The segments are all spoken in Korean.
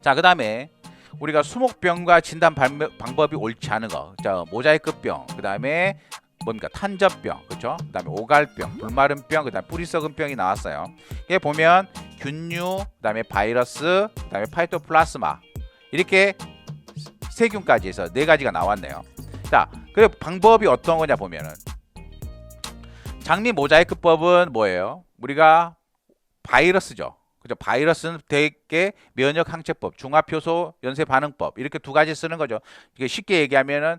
자, 그 다음에 우리가 수목병과 진단 발- 방법이 옳지 않은 거. 자, 모자이크병. 그 다음에 뭡니까? 탄저병. 그렇죠? 그다음에 오갈병, 불마른병, 그다음에 뿌리 썩은 병이 나왔어요. 이게 보면 균류, 그다음에 바이러스, 그다음에 파이토플라스마. 이렇게 세균까지 해서 네 가지가 나왔네요. 자, 그리고 방법이 어떤 거냐 보면은 장미 모자이크법은 뭐예요? 우리가 바이러스죠. 그죠? 바이러스는 되게 면역 항체법, 중합 효소 연쇄 반응법 이렇게 두 가지 쓰는 거죠. 이게 쉽게 얘기하면은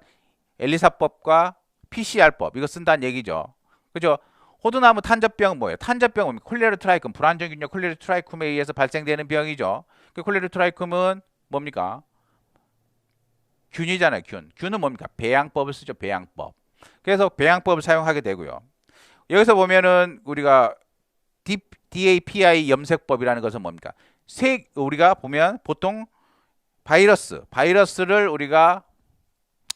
엘리사법과 PCR법 이거 쓴다는 얘기죠. 그죠? 호두나무 탄저병 뭐예요? 탄저병은 콜레르 트라이쿰 불안정균열 콜레르 트라이쿰에 의해서 발생되는 병이죠. 그 콜레르 트라이쿰은 뭡니까? 균이잖아요. 균. 균은 뭡니까? 배양법을 쓰죠. 배양법. 그래서 배양법을 사용하게 되고요. 여기서 보면은 우리가 DAPI 염색법이라는 것은 뭡니까? 세 우리가 보면 보통 바이러스, 바이러스를 우리가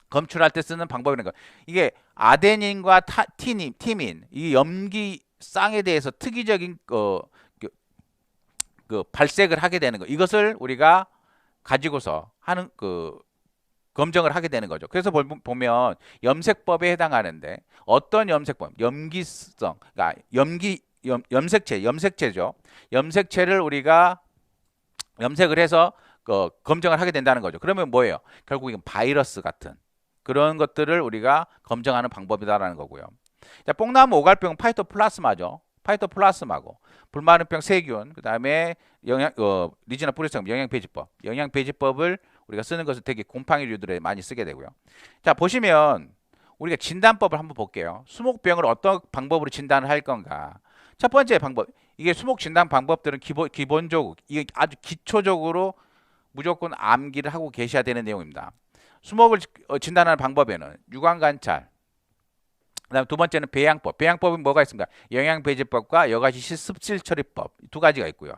검출할 때 쓰는 방법이라는 거. 이게 아데닌과 타, 티닌, 티민, 이 염기 쌍에 대해서 특이적인 어, 그, 그 발색을 하게 되는 거. 이것을 우리가 가지고서 하는 그 검정을 하게 되는 거죠. 그래서 볼- 보면 염색법에 해당하는데 어떤 염색법? 염기성, 그러니까 염기 염, 염색체, 염색체죠. 염색체를 우리가 염색을 해서 그 검정을 하게 된다는 거죠. 그러면 뭐예요? 결국 이건 바이러스 같은 그런 것들을 우리가 검정하는 방법이다라는 거고요. 자, 뽕나무 오갈병 파이토플라스마죠. 파이토플라스마고 불마른병 세균, 그다음에 영양 어, 리지나 뿌리성 영양 배지법. 영양 배지법을 우리가 쓰는 것을 되게 곰팡이류들에 많이 쓰게 되고요. 자, 보시면 우리가 진단법을 한번 볼게요. 수목병을 어떤 방법으로 진단을 할 건가? 첫 번째 방법. 이게 수목 진단 방법들은 기본 기본적으로 이게 아주 기초적으로 무조건 암기를 하고 계셔야 되는 내용입니다. 수목을 어, 진단하는 방법에는 유관 관찰. 그다음 두 번째는 배양법. 배양법은 뭐가 있습니까? 영양 배제법과 여가시 습질 처리법 두 가지가 있고요.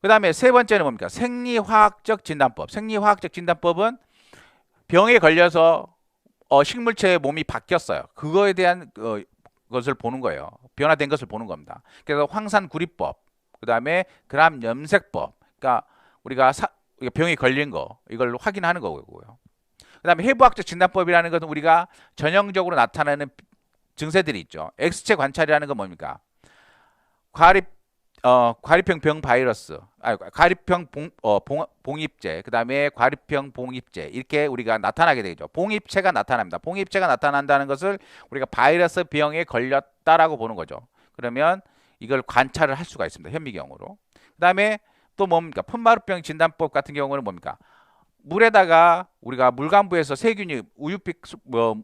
그다음에 세 번째는 뭡니까? 생리화학적 진단법. 생리화학적 진단법은 병에 걸려서 어, 식물체의 몸이 바뀌었어요. 그거에 대한 어, 것을 보는 거예요. 변화된 것을 보는 겁니다. 그래서 황산구리법, 그 다음에 그람 염색법. 그러니까 우리가 사, 병이 걸린 거 이걸 확인하는 거고요. 그다음에 해부학적 진단법이라는 것은 우리가 전형적으로 나타나는 증세들이 있죠. X체 관찰이라는 건 뭡니까? 과립 어, 과립형 병 바이러스, 아, 과립형 봉, 어, 봉, 봉입제, 그 다음에 과립형 봉입제 이렇게 우리가 나타나게 되죠. 봉입체가 나타납니다. 봉입체가 나타난다는 것을 우리가 바이러스 병에 걸렸다라고 보는 거죠. 그러면 이걸 관찰을 할 수가 있습니다. 현미경으로. 그 다음에 또 뭡니까? 풋마루병 진단법 같은 경우는 뭡니까? 물에다가 우리가 물감부에서 세균이 우유빛 수- 뭐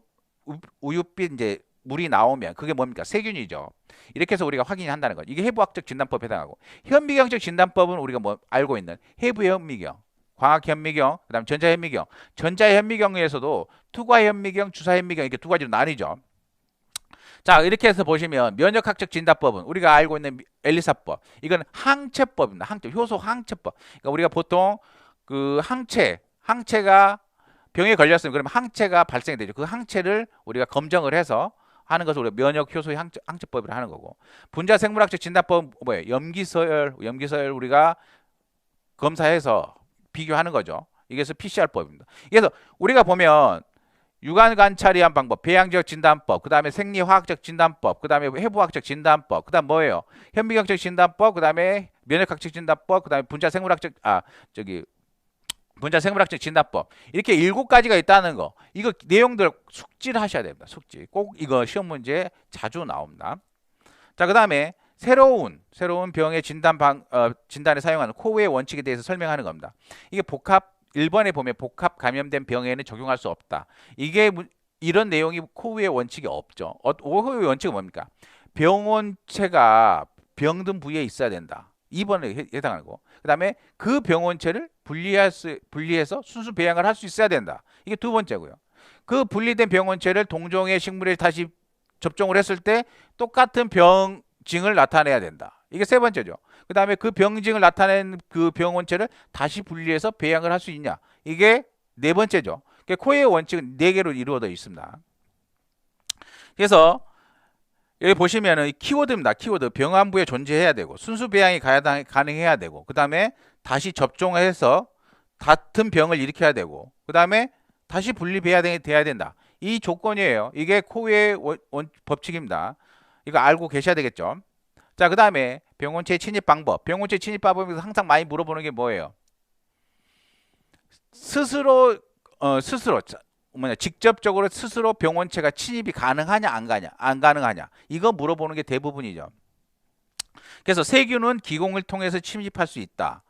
우- 우유빛 이제 물이 나오면 그게 뭡니까? 세균이죠. 이렇게 해서 우리가 확인한다는 거죠. 이게 해부학적 진단법에 해당하고 현미경적 진단법은 우리가 뭐 알고 있는 해부 현미경, 광학 현미경, 그다음 전자 현미경. 전자 현미경에서도 투과 현미경, 주사 현미경 이렇게 두 가지로 나뉘죠. 자, 이렇게 해서 보시면 면역학적 진단법은 우리가 알고 있는 엘리사법. 이건 항체법입니다. 항체, 효소 항체법. 그러니까 우리가 보통 그 항체, 항체가 병에 걸렸으면 그러면 항체가 발생이 되죠. 그 항체를 우리가 검정을 해서 하는 것을 우리가 면역 효소 항체, 항체법이라 하는 거고 분자 생물학적 진단법은 뭐예요? 염기서열, 염기서열 우리가 검사해서 비교하는 거죠. 이게서 PCR법입니다. 그래서 우리가 보면 유관 관찰이한 방법, 배양적 진단법, 그다음에 생리화학적 진단법, 그다음에 해부학적 진단법, 그다음 뭐예요? 현미경적 진단법, 그다음에 면역학적 진단법, 그다음에 분자 생물학적 아 저기 분자 생물학적 진단법 이렇게 일곱 가지가 있다는 거 이거 내용들 숙지를 하셔야 됩니다. 숙지 꼭 이거 시험 문제 자주 나옵니다. 자 그 다음에 새로운 새로운 병의 진단 방 어, 진단에 사용하는 코웨의 원칙에 대해서 설명하는 겁니다. 이게 복합 1번에 보면 복합 감염된 병에는 적용할 수 없다. 이게 무- 이런 내용이 코웨의 원칙이 없죠. 어, 코웨의 원칙은 뭡니까? 병원체가 병든 부위에 있어야 된다. 2번에 해- 해당하고 그다음에 그 병원체를 분리할 수 분리해서 순수 배양을 할 수 있어야 된다. 이게 두 번째고요. 그 분리된 병원체를 동종의 식물에 다시 접종을 했을 때 똑같은 병증을 나타내야 된다. 이게 세 번째죠. 그다음에 그 병증을 나타낸 그 병원체를 다시 분리해서 배양을 할 수 있냐. 이게 네 번째죠. 코의 원칙은 네 개로 이루어져 있습니다. 그래서 여기 보시면은 이 키워드입니다. 키워드 병안부에 존재해야 되고 순수 배양이 가능해야 되고 그 다음에 다시 접종해서 같은 병을 일으켜야 되고 그 다음에 다시 분리돼야 되- 돼야 된다. 이 조건이에요. 이게 코웨의 원- 원- 법칙입니다. 이거 알고 계셔야 되겠죠. 자, 그 다음에 병원체 침입 방법. 병원체 침입 방법에서 항상 많이 물어보는 게 뭐예요? 스스로 어, 스스로 자, 뭐냐 직접적으로 스스로 병원체가 침입이 가능하냐 안 가냐 안 가능하냐 이거 물어보는 게 대부분이죠. 그래서 세균은 기공을 통해서 침입할 수 있다.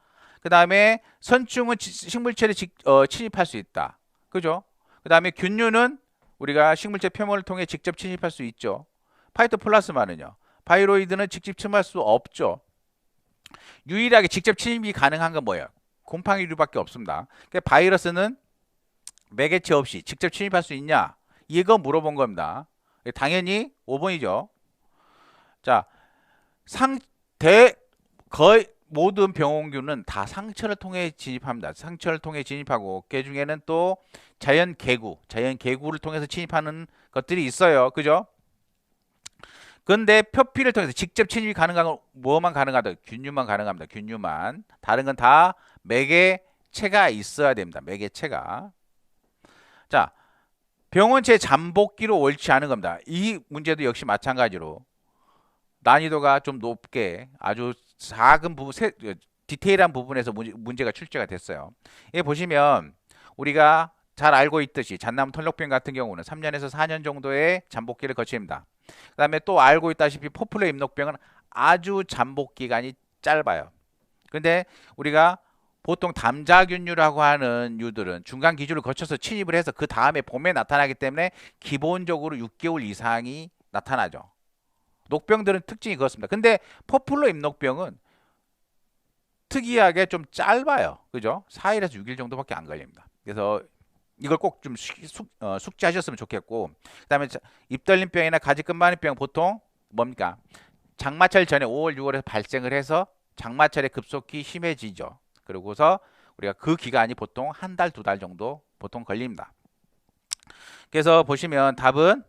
그 다음에 선충은 지- 식물체를 직- 어, 침입할 수 있다. 그죠? 그 다음에 균류는 우리가 식물체 표면을 통해 직접 침입할 수 있죠. 파이토플라스마는요. 바이로이드는 직접 침입할 수 없죠. 유일하게 직접 침입이 가능한 건 뭐예요? 곰팡이류밖에 없습니다. 그러니까 바이러스는 매개체 없이 직접 침입할 수 있냐? 이거 물어본 겁니다. 당연히 5번이죠. 자, 상 대 거의 모든 병원균은 다 상처를 통해 진입합니다. 상처를 통해 진입하고 그 중에는 또 자연 개구, 자연 개구를 통해서 침입하는 것들이 있어요. 그죠? 근데 표피를 통해서 직접 침입이 가능한 건 뭐만 가능하다? 균류만 가능합니다. 균류만. 다른 건 다 매개체가 있어야 됩니다. 매개체가. 자, 병원체 잠복기로 옳지 않은 겁니다. 이 문제도 역시 마찬가지로 난이도가 좀 높게 아주 작은 부분, 세, 디테일한 부분에서 문제, 가 출제가 됐어요. 이 보시면 우리가 잘 알고 있듯이 잔나무 털럭병 같은 경우는 3년에서 4년 정도의 잠복기를 거칩니다. 그 다음에 또 알고 있다시피 포플러 입록병은 아주 잠복 기간이 짧아요. 근데 우리가 보통 담자균류라고 하는 유들은 중간 기준을 거쳐서 침입을 해서 그 다음에 봄에 나타나기 때문에 기본적으로 6개월 이상이 나타나죠. 녹병들은 특징이 그렇습니다. 근데 포플러 입녹병은 특이하게 좀 짧아요. 그죠? 4일에서 6일 정도밖에 안 걸립니다. 그래서 이걸 꼭 좀 어, 숙지하셨으면 좋겠고 그다음에 입떨림병이나 가지끝마니병 보통 뭡니까? 장마철 전에 5월, 6월에 발생을 해서 장마철에 급속히 심해지죠. 그러고서 우리가 그 기간이 보통 한 달, 두 달 정도 보통 걸립니다. 그래서 보시면 답은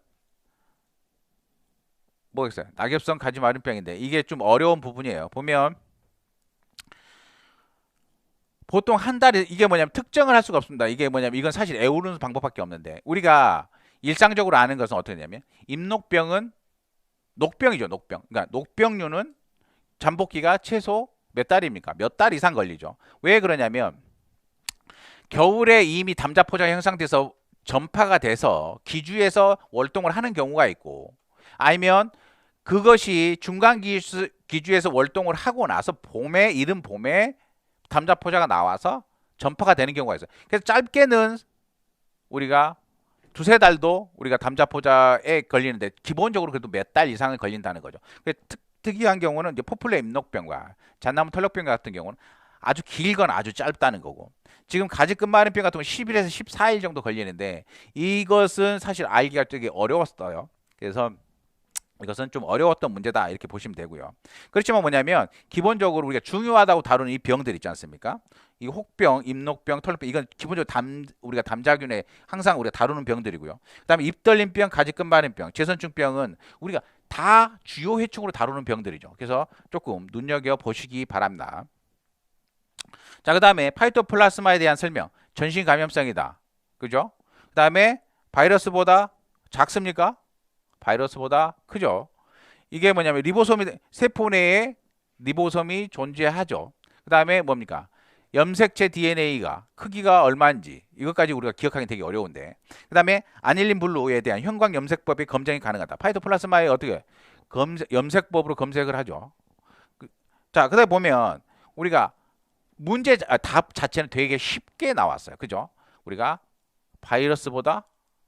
뭐겠어요? 낙엽성 가지 마름병인데 이게 좀 어려운 부분이에요. 보면 보통 한 달에 이게 뭐냐면 특정을 할 수가 없습니다. 이게 뭐냐면 이건 사실 애우는 방법밖에 없는데 우리가 일상적으로 아는 것은 어떻게 되냐면 임녹병은 녹병이죠. 녹병. 그러니까 녹병류는 잠복기가 최소 몇 달입니까? 몇 달 이상 걸리죠. 왜 그러냐면 겨울에 이미 담자포자가 형성돼서 전파가 돼서 기주에서 월동을 하는 경우가 있고 아니면 그것이 중간 기주, 기주에서 월동을 하고 나서 봄에 이른 봄에 담자포자가 나와서 전파가 되는 경우가 있어요. 그래서 짧게는 우리가 두세 달도 우리가 담자포자에 걸리는데 기본적으로 그래도 몇 달 이상은 걸린다는 거죠. 특, 특이한 경우는 이제 포플레 임록병과 잣나무 털럭병 같은 경우는 아주 길건 아주 짧다는 거고 지금 가지끝 마름병 같은 경우는 10일에서 14일 정도 걸리는데 이것은 사실 알기가 되게 어려웠어요. 그래서 이것은 좀 어려웠던 문제다 이렇게 보시면 되고요. 그렇지만 뭐냐면 기본적으로 우리가 중요하다고 다루는 이 병들 있지 않습니까? 이 혹병, 입녹병, 털병 이건 기본적으로 담 우리가 담자균에 항상 우리가 다루는 병들이고요. 그다음에 입떨림병, 가지끈 마름병, 제선충병은 우리가 다 주요 해충으로 다루는 병들이죠. 그래서 조금 눈여겨 보시기 바랍니다. 자, 그다음에 파이토플라스마에 대한 설명. 전신 감염성이다. 그죠? 그다음에 바이러스보다 작습니까? 바이러스보다 크죠. 이게 뭐냐면 리보솜이 세포 내에 리보솜이 존재하죠. 그 다음에 뭡니까? 염색체 DNA가 크기가 얼마인지 이것까지 우리가 기억하기 되게 어려운데 그 다음에 아닐린 블루에 대한 현광 염색법이 검증이 가능하다. 파이토플라스마에 어떻게 검색, 염색법으로 검색을 하죠. 그, 자, 그다음 보면 우리가 문제 아, 답 자체는 되게 쉽게 나왔어요. 그죠? 우리가 바이러스보다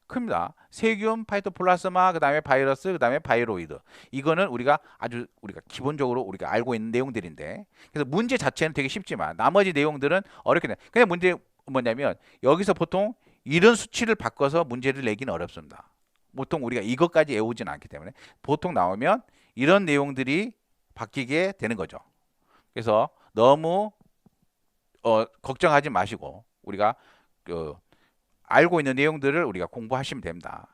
큽니다. 세균, 파이토플라스마, 그 다음에 바이러스, 그 다음에 바이로이드. 이거는 우리가 아주 우리가 기본적으로 우리가 알고 있는 내용들인데 그래서 문제 자체는 되게 쉽지만 나머지 내용들은 어렵게 돼. 그냥 문제 뭐냐면 여기서 보통 이런 수치를 바꿔서 문제를 내기는 어렵습니다. 보통 우리가 이것까지 외우지는 않기 때문에 보통 나오면 이런 내용들이 바뀌게 되는 거죠. 그래서 너무 어, 걱정하지 마시고 우리가 그 알고 있는 내용들을 우리가 공부하시면 됩니다.